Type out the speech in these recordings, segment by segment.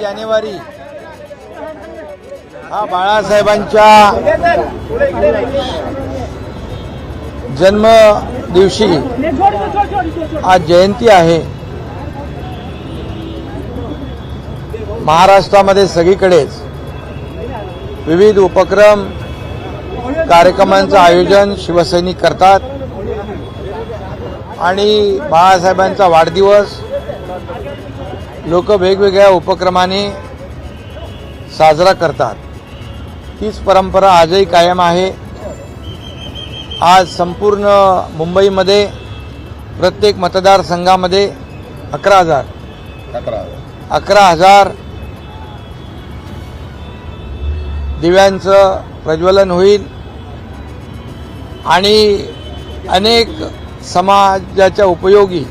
जानेवारी. हा बाळासाहेबांच्या जन्म दिवशी आज जयंती आहे. महाराष्ट्रामध्ये सगळीकडेच विविध उपक्रम कार्यक्रमांचं आयोजन शिवसैनिक करतात. आणि बाळासाहेबांचा वाढदिवस लोक वेगवेगळ्या उपक्रमाने साजरा करतात. तीच परंपरा आजही कायम आहे. आज संपूर्ण मुंबईमध्ये प्रत्येक मतदारसंघामध्ये अकरा हजार. अकरा हजार. दिव्यांचं प्रज्वलन होईल आणि अनेक समाजाच्या उपयोगी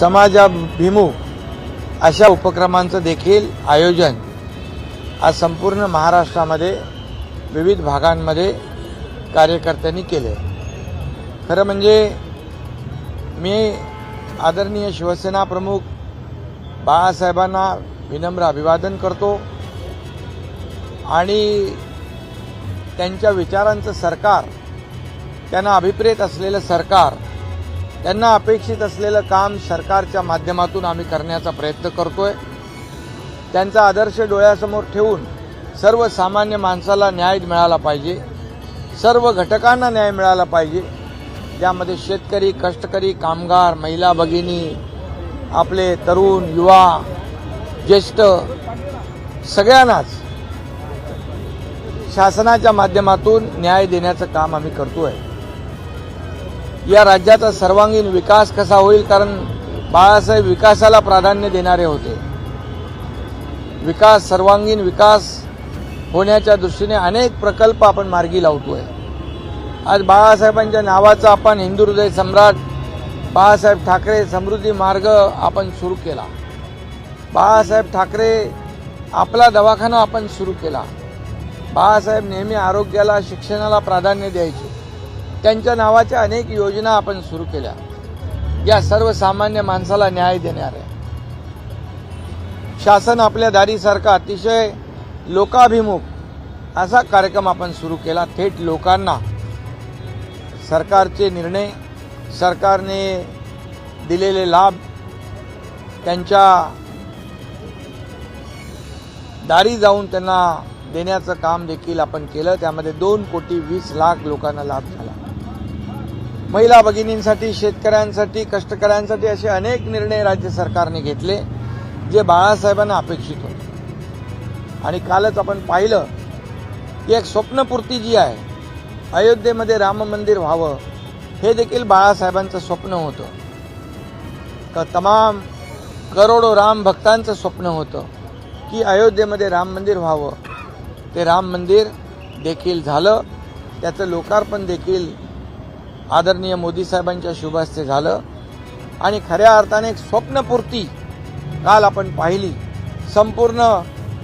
समाजाभिमुख अशा उपक्रमांचं देखील आयोजन आज संपूर्ण महाराष्ट्रामध्ये विविध भागांमध्ये कार्यकर्त्यांनी केले खरं म्हणजे मी आदरणीय शिवसेना प्रमुख बाळासाहेबांना विनम्र अभिवादन करतो आणि त्यांच्या विचारांचं सरकार त्यांना अभिप्रेत असलेलं सरकार त्यांना अपेक्षित असलेलं काम सरकारच्या माध्यमातून आम्ही करण्याचा प्रयत्न करतोय. त्यांचा आदर्श डोळ्यासमोर ठेवून सर्वसामान्य माणसाला न्याय मिळाला पाहिजे. सर्व घटकांना न्याय मिळाला पाहिजे. ज्यामध्ये शेतकरी कष्टकरी कामगार महिला भगिनी आपले तरुण युवा ज्येष्ठ सगळ्यांनाच शासनाच्या माध्यमातून न्याय देण्याचं काम आम्ही करतो आहे या राज्याचा सर्वांगीण विकास कसा होईल? कारण बाळासाहेब विकासाला प्राधान्य देणारे होते. विकास सर्वांगीण विकास होण्याच्या दृष्टीने अनेक प्रकल्प आपण मार्गी लावतोय. आज बाळासाहेबांच्या नावाचा आपण हिंदू हृदय सम्राट बाळासाहेब ठाकरे समृद्धी मार्ग आपण सुरू केला. बाळासाहेब ठाकरे आपला दवाखाना आपण सुरू केला. बाळासाहेब नेहमी आरोग्याला शिक्षणाला प्राधान्य द्यायचे. त्यांच्या नावाच्या अनेक योजना आपण सुरू केल्या. या सर्वसामान्य माणसाला न्याय देणाऱ्या. शासन आपल्या दारीसारखा अतिशय लोकाभिमुख असा कार्यक्रम आपण सुरू केला. थेट लोकांना सरकारचे निर्णय सरकारने दिलेले लाभ त्यांच्या दारी जाऊन त्यांना देण्याचं काम देखील आपण केलं. त्यामध्ये दोन कोटी वीस लाख लोकांना लाभ झाला. महिला भगिनींसाठी शेतकऱ्यांसाठी कष्टकऱ्यांसाठी असे अनेक निर्णय राज्य सरकारने घेतले जे बाळासाहेबांना अपेक्षित होते. आणि कालच आपण पाहिलं की एक स्वप्नपूर्ती जी आहे अयोध्येमध्ये राम मंदिर व्हावं हे देखील बाळासाहेबांचं स्वप्न होतं. का तमाम करोडो राम भक्तांचं स्वप्न होतं की अयोध्येमध्ये राम मंदिर व्हावं. ते राम मंदिर देखील झालं त्याचं लोकार्पण देखील आदरणीय मोदी साहेबांच्या शुभास्ते झालं. आणि खऱ्या अर्थाने एक स्वप्नपूर्ती काल आपण पाहिली. संपूर्ण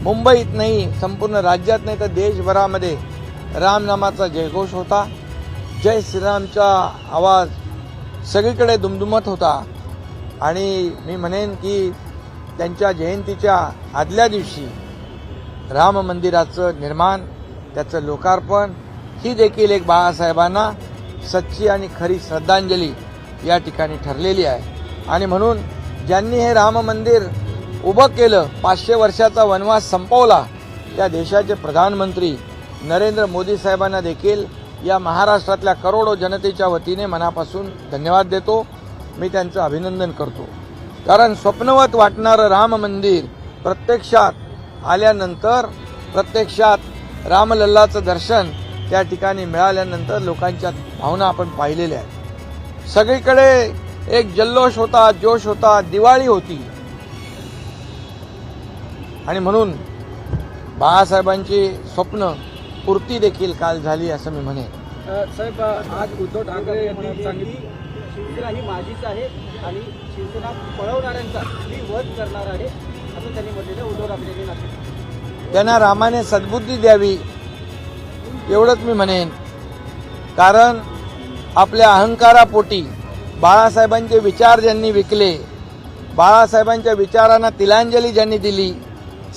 मुंबईत नाही संपूर्ण राज्यात नाही तर देशभरामध्ये रामनामाचा जयघोष होता. जय श्रीरामचा आवाज सगळीकडे दुमदुमत होता. आणि मी म्हणेन की त्यांच्या जयंतीच्या आदल्या दिवशी राम मंदिराचं निर्माण त्याचं लोकार्पण ही देखील एक बाळासाहेबांना सच्ची आणि खरी श्रद्धांजली या ठिकाणी ठरलेली आहे. आणि म्हणून ज्यांनी हे राम मंदिर उभं केलं पाचशे वर्षाचा वनवास संपवला त्या देशाचे प्रधानमंत्री नरेंद्र मोदी साहेबांना देखील या महाराष्ट्रातल्या करोडो जनतेच्या वतीने मनापासून धन्यवाद देतो. मी त्यांचं अभिनंदन करतो. कारण स्वप्नवत वाटणारं राम मंदिर प्रत्यक्षात आल्यानंतर प्रत्यक्षात रामलल्लाचं दर्शन त्या ठिकाणी मिळाल्यानंतर लोकांच्या भावना आपण पाहिलेल्या आहेत. सगळीकडे एक जल्लोष होता जोश होता दिवाळी होती. आणि म्हणून बाळासाहेबांची स्वप्न पूर्ती देखील काल झाली असं मी म्हणेन. साहेब आज उद्धव ठाकरे यांनी सांगितलं शिवसेना ही माझीच आहे आणि शिवसेना पळवणाऱ्यांचा मी वध करणार आहे असं त्यांनी म्हटलेलं उद्धव ठाकरे यांनी त्यांना रामाने सद्बुद्धी द्यावी एवढंच मी म्हणेन. कारण आपल्या अहंकारापोटी बाळासाहेबांचे विचार ज्यांनी विकले बाळासाहेबांच्या विचारांना तिलांजली ज्यांनी दिली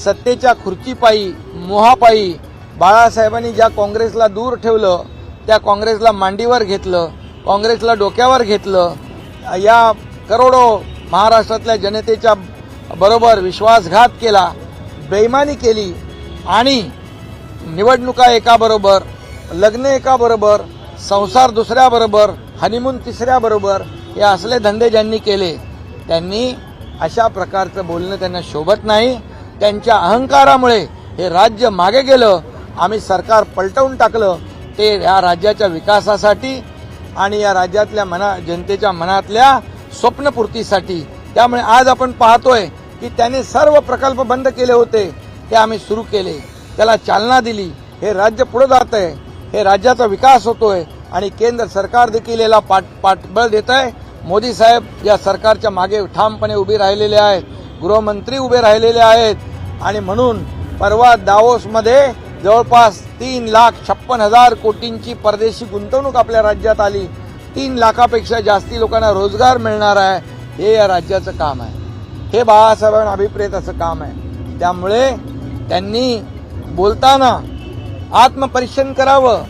सत्तेच्या खुर्चीपायी मोहापायी बाळासाहेबांनी ज्या काँग्रेसला दूर ठेवलं त्या काँग्रेसला मांडीवर घेतलं काँग्रेसला डोक्यावर घेतलं या करोडो महाराष्ट्रातल्या जनतेच्या बरोबर विश्वासघात केला बेईमानी केली आणि निवडणुका एकाबरोबर लग्न एकाबरोबर संसार दुसऱ्याबरोबर हनीमून तिसऱ्याबरोबर हे असले धंदे ज्यांनी केले त्यांनी अशा प्रकारचं बोलणं त्यांना शोभत नाही. त्यांच्या अहंकारामुळे हे राज्य मागे गेलं आम्ही सरकार पलटवून टाकलं ते या राज्याच्या विकासासाठी आणि या राज्यातल्या मना जनतेच्या मनातल्या स्वप्नपूर्तीसाठी. त्यामुळे आज आपण पाहतोय की त्यांनी सर्व प्रकल्प बंद केले होते ते आम्ही सुरू केले. त्याला चालना दिली. हे राज्य पुढे जात आहे. हे राज्याचा विकास होतोय आणि केंद्र सरकार देखील याला पाठ पाठबळ देत आहे मोदी साहेब या सरकारच्या मागे ठामपणे उभे राहिलेले आहेत. गृहमंत्री उभे राहिलेले आहेत. आणि म्हणून परवा दावोसमध्ये जवळपास तीन लाख छप्पन हजार कोटींची परदेशी गुंतवणूक आपल्या राज्यात आली. तीन लाखापेक्षा जास्ती लोकांना रोजगार मिळणार आहे. हे या राज्याचं काम आहे. हे बाळासाहेबांना अभिप्रेत असं काम आहे. त्यामुळे त्यांनी बोलताना आत्मपरीक्षण करावं.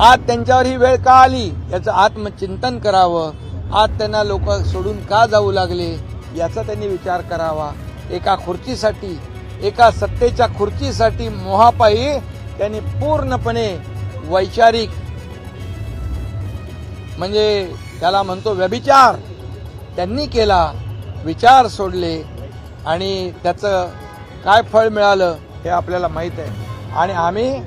आज त्यांच्यावर ही वेळ का आली? याचं आत्मचिंतन करावं. आज त्यांना लोक सोडून का जाऊ लागले? याचा त्यांनी विचार करावा. एका खुर्चीसाठी एका सत्तेच्या खुर्चीसाठी मोहापायी त्यांनी पूर्णपणे वैचारिक म्हणजे त्याला म्हणतो व्यभिचार त्यांनी केला. विचार सोडले आणि त्याचं काय फळ मिळालं? हे आपल्याला माहीत आहे. आणि आम्ही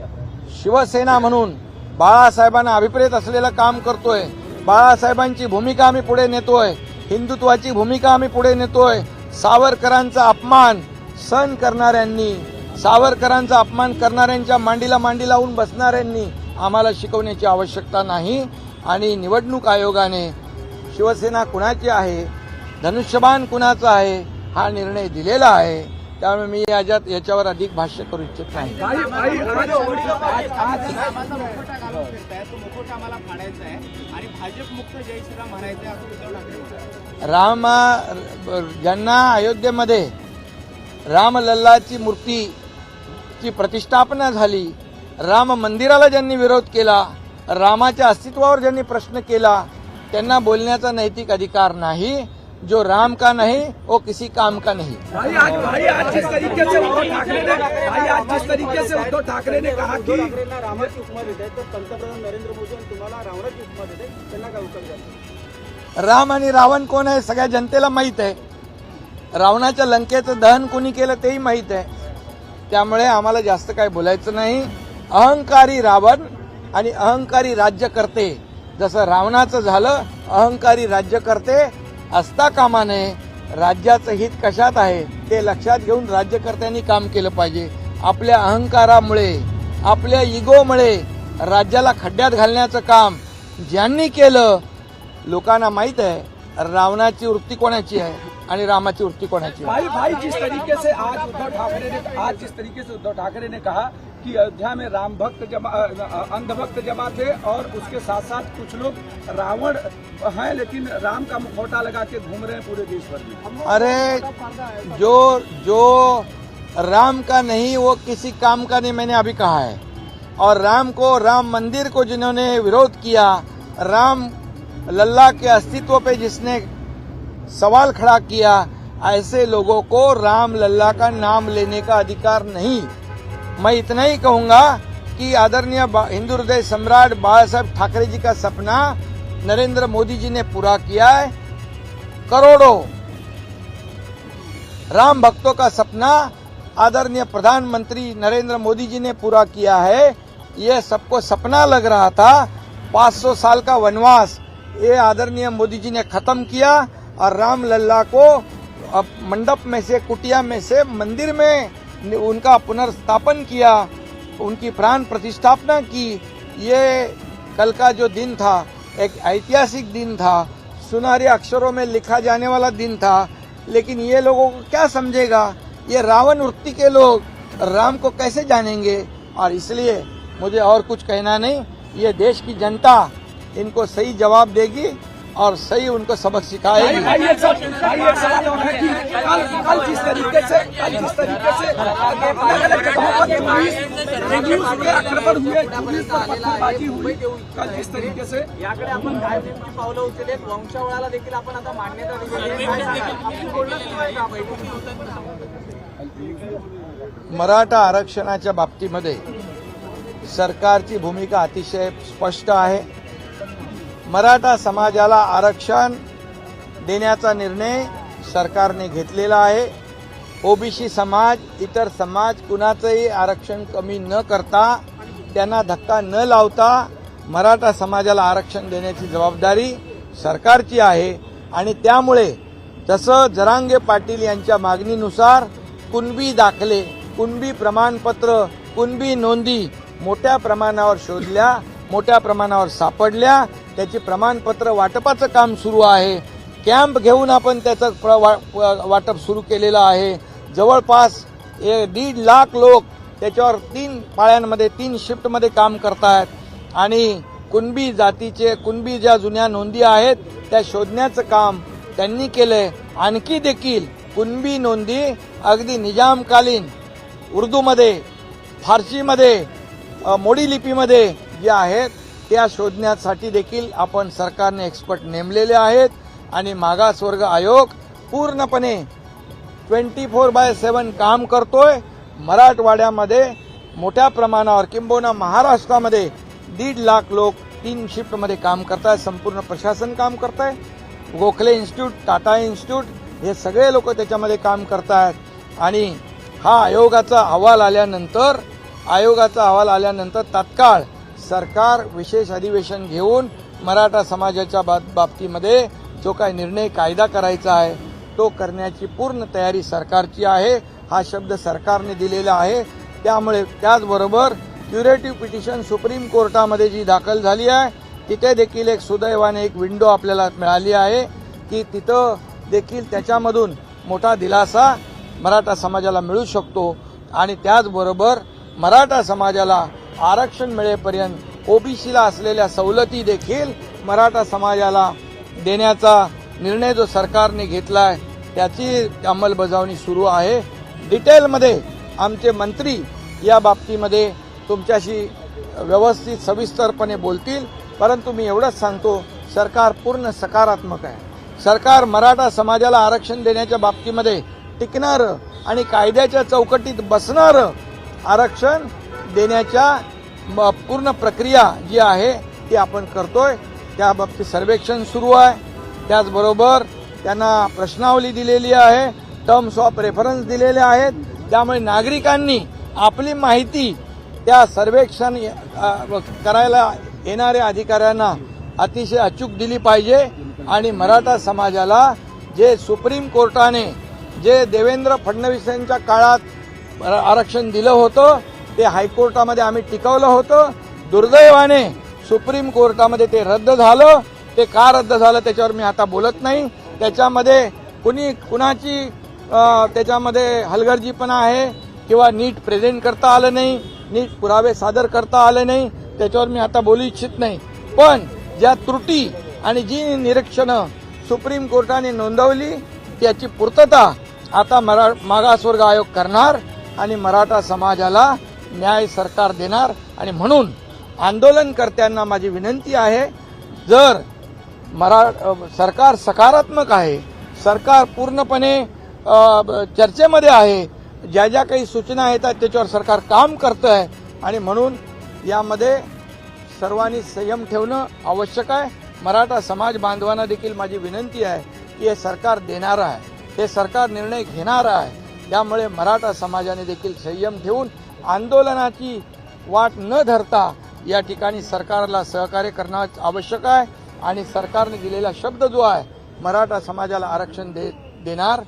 शिवसेना म्हणून बाळासाहेबांना अभिप्रेत असलेलं काम करतोय. बाळासाहेबांची भूमिका आम्ही पुढे नेतोय. हिंदुत्वाची भूमिका आम्ही पुढे नेतोय. सावरकरांचा अपमान सहन करणाऱ्यांनी सावरकरांचा अपमान करणाऱ्यांच्या मांडीला मांडी लावून बसणाऱ्यांनी आम्हाला शिकवण्याची आवश्यकता नाही. आणि निवडणूक आयोगाने शिवसेना कुणाची आहे धनुष्यबाण कुणाचा आहे हा निर्णय दिलेला आहे. त्यामुळे मी याच्यात याच्यावर अधिक भाष्य करू इच्छित नाही. राम ज्यांना अयोध्येमध्ये रामलल्लाची मूर्तीची प्रतिष्ठापना झाली राम मंदिराला ज्यांनी विरोध केला रामाच्या अस्तित्वावर ज्यांनी प्रश्न केला त्यांना बोलण्याचा नैतिक अधिकार नाही. जो राम का नहीं वो किसी काम का नहीं। भाई आज भाई आज जिस तरीके से उद्धव ठाकरे ने भाई आज जिस तरीके से उद्धव ठाकरे ने कहा की रामाची उपमा देत आहेत तर पंतप्रधान नरेंद्र मोदी यांनी तुम्हाला रावणाची उपमा देत आहेत त्यांना काय उत्तर द्याल राम आणि रावण कोण आहे सगळ्या जनतेला माहीत आहे. रावणाच्या लंकेचं दहन कोणी केलं तेही माहीत आहे. त्यामुळे आम्हाला जास्त काय बोलायचं नाही. अहंकारी रावण आणि अहंकारी राज्यकर्ते जसं रावणाचं झालं अहंकारी राज्यकर्ते असता कामा नये राज्याचं हित कशात आहे ते लक्षात घेऊन राज्यकर्त्यांनी काम केलं पाहिजे. आपल्या अहंकारामुळे आपल्या इगोमुळे राज्याला खड्ड्यात घालण्याचं काम ज्यांनी केलं लोकांना माहीत आहे रावणाची वृत्ती कोणाची आहे आणि रामाची वृत्ती कोणाची आहे? भाई भाई जिस तरीके से आज उद्धव ठाकरे ने आज जिस तरीके से उद्धव ठाकरे ने कहा कि अयोध्या में राम भक्त जमा अंधभक्त जमा थे और उसके साथ साथ कुछ लोग रावण हैं, लेकिन राम का मुखौटा लगा के घूम रहे हैं पूरे देश भर में अरे, जो जो राम का नहीं, वो किसी काम का नहीं, मैंने अभी कहा है। और राम को, राम मंदिर को जिन्होंने विरोध किया, राम लल्ला के अस्तित्व पे जिसने सवाल खड़ा किया, ऐसे लोगों को राम लल्ला का नाम लेने का अधिकार नहीं। मैं इतना ही कहूँगा कि आदरणीय हिंदू हृदय सम्राट बाला साहब ठाकरे जी का सपना नरेंद्र मोदी जी ने पूरा किया है। करोड़ों राम भक्तों का सपना आदरणीय प्रधानमंत्री नरेंद्र मोदी जी ने पूरा किया है। ये सबको सपना लग रहा था। 500 साल का वनवास ये आदरणीय मोदी जी ने खत्म किया और राम लल्ला को अब मंडप में से, कुटिया में से मंदिर में उनका पुनर्स्थापन किया, उनकी प्राण प्रतिष्ठापना की। ये कल का जो दिन था, एक ऐतिहासिक दिन था। सुनहरे अक्षरों में लिखा जाने वाला दिन था। लेकिन ये लोगों को क्या समझेगा? ये रावण वृत्ति के लोग राम को कैसे जानेंगे? और इसलिए मुझे और कुछ कहना नहीं। ये देश की जनता इनको सही जवाब देगी। और सही उनको सबक सिखाएगी। है याकडे आपण काय पावलं वंशावळाला देखील आपण आता मान्यता? मराठा आरक्षणाच्या बाबतीमध्ये सरकारची भूमिका अतिशय स्पष्ट आहे. मराठा समाजाला आरक्षण देण्याचा निर्णय सरकारने घेतलेला आहे. ओबीसी समाज इतर समाज कुणाचंही आरक्षण कमी न करता त्यांना धक्का न लावता मराठा समाजाला आरक्षण देण्याची जबाबदारी सरकारची आहे. आणि त्यामुळे तसं जरांगे पाटील यांच्या मागणीनुसार कुणबी दाखले कुणबी प्रमाणपत्र कुणबी नोंदी मोठ्या प्रमाणावर शोधल्या मोठ्या प्रमाणावर सापडल्या. त्याची प्रमाणपत्र वाटपाचं काम सुरू आहे. कॅम्प घेऊन आपण त्याचं प्र- वा- वाटप सुरू केलेलं आहे. जवळपास ए- दीड लाख लोक त्याच्यावर तीन पाळ्यांमध्ये तीन शिफ्टमध्ये काम करतायत. आणि कुणबी जातीचे कुणबी ज्या जुन्या नोंदी आहेत त्या शोधण्याचं काम त्यांनी केलंय. आणखी देखील कुणबी नोंदी अगदी निजामकालीन उर्दूमध्ये फारसीमध्ये मोडी लिपीमध्ये जे आहेत त्या शोधण्यासाठी देखील आपण सरकारने एक्सपर्ट नेमलेले आहेत आणि मागासवर्ग आयोग पूर्णपणे ट्वेंटी फोर बाय सेवन काम करतोय. मराठवाड्यामध्ये मोठ्या प्रमाणावर किंबहुना महाराष्ट्रामध्ये दीड लाख लोक तीन शिफ्टमध्ये काम करतायत संपूर्ण प्रशासन काम करत आहे गोखले इन्स्टिट्यूट टाटा इन्स्टिट्यूट हे सगळे लोक त्याच्यामध्ये काम करतायत. आणि हा आयोगाचा अहवाल आल्यानंतर आयोगाचा अहवाल आल्यानंतर तात्काळ सरकार विशेष अधिवेशन घेऊन मराठा समाजाच्या बाब- बाबतीमध्ये जो काय निर्णय कायदा करायचा आहे तो करण्याची पूर्ण तयारी सरकारची आहे. हा शब्द सरकारने दिलेला आहे. त्यामुळे त्याचबरोबर क्युरेटिव्ह पिटिशन सुप्रीम कोर्टामध्ये जी दाखल झाली आहे तिथे देखील एक सुदैवाने एक विंडो आपल्याला मिळाली आहे की तिथं देखील त्याच्यामधून मोठा दिलासा मराठा समाजाला मिळू शकतो. आणि त्याचबरोबर मराठा समाजाला आरक्षण मिळेपर्यंत ओबीसीला असलेल्या सवलती देखील मराठा समाजाला देण्याचा निर्णय जो सरकारने घेतलाय त्याची अंमलबजावणी सुरू आहे. डिटेलमध्ये आमचे मंत्री या बाबतीमध्ये तुमच्याशी व्यवस्थित सविस्तरपणे बोलतील. परंतु मी एवढंच सांगतो सरकार पूर्ण सकारात्मक आहे. सरकार मराठा समाजाला आरक्षण देण्याच्या बाबतीमध्ये टिकणारं आणि कायद्याच्या चौकटीत बसणारं आरक्षण देण्याच्या म- पूर्ण प्रक्रिया जी आहे ती आपण करतोय. त्या बाबतीत सर्वेक्षण सुरू आहे. त्याचबरोबर त्यांना प्रश्नावली दिलेली आहे टर्म्स ऑफ रेफरन्स दिलेले आहेत. त्यामुळे नागरिकांनी आपली माहिती त्या सर्वेक्षण करायला येणाऱ्या अधिकाऱ्यांना अतिशय अचूक दिली पाहिजे आणि मराठा समाजाला जे सुप्रीम कोर्टाने जे देवेंद्र फडणवीस यांच्या काळात आरक्षण दिलं होतं ते हायकोर्टामध्ये आम्ही टिकवलं होतं. दुर्दैवाने सुप्रीम कोर्टामध्ये ते रद्द झालं. ते का रद्द झालं त्याच्यावर मी आता बोलत नाही. त्याच्यामध्ये कुणी कुणाची त्याच्यामध्ये हलगर्जीपणा आहे किंवा नीट प्रेझेंट करता आलं नाही नीट पुरावे सादर करता आले नाही त्याच्यावर मी आता बोलू इच्छित नाही. पण ज्या त्रुटी आणि जी निरीक्षणं सुप्रीम कोर्टाने नोंदवली त्याची पूर्तता आता मरा मागासवर्ग आयोग करणार आणि मराठा समाजाला न्याय सरकार देणार आणि म्हणून आंदोलनकर्त्यांना माझी विनंती आहे जर मरा सरकार सकारात्मक आहे सरकार पूर्णपणे चर्चेमध्ये आहे ज्या ज्या काही सूचना येतात त्याच्यावर सरकार काम करतं आहे आणि म्हणून यामध्ये सर्वांनी संयम ठेवणं आवश्यक आहे. मराठा समाज बांधवांना देखील माझी विनंती आहे की हे सरकार देणारं आहे हे सरकार निर्णय घेणारं आहे. त्यामुळे मराठा समाजाने देखील संयम ठेवून आंदोलनाची वाट न धरता या ठिकाणी सरकारला सहकार्य करणं आवश्यक आहे आणि सरकारने दिलेला शब्द जो आहे मराठा समाजाला आरक्षण दे देणार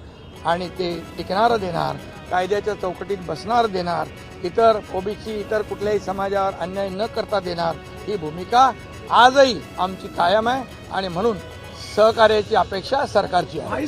आणि ते टिकणारं देणार कायद्याच्या चौकटीत बसणार देणार इतर ओबीसी इतर कुठल्याही समाजावर अन्याय न करता देणार ही भूमिका आजही आमची कायम आहे आणि म्हणून सहकार्याची अपेक्षा सरकारची आहे.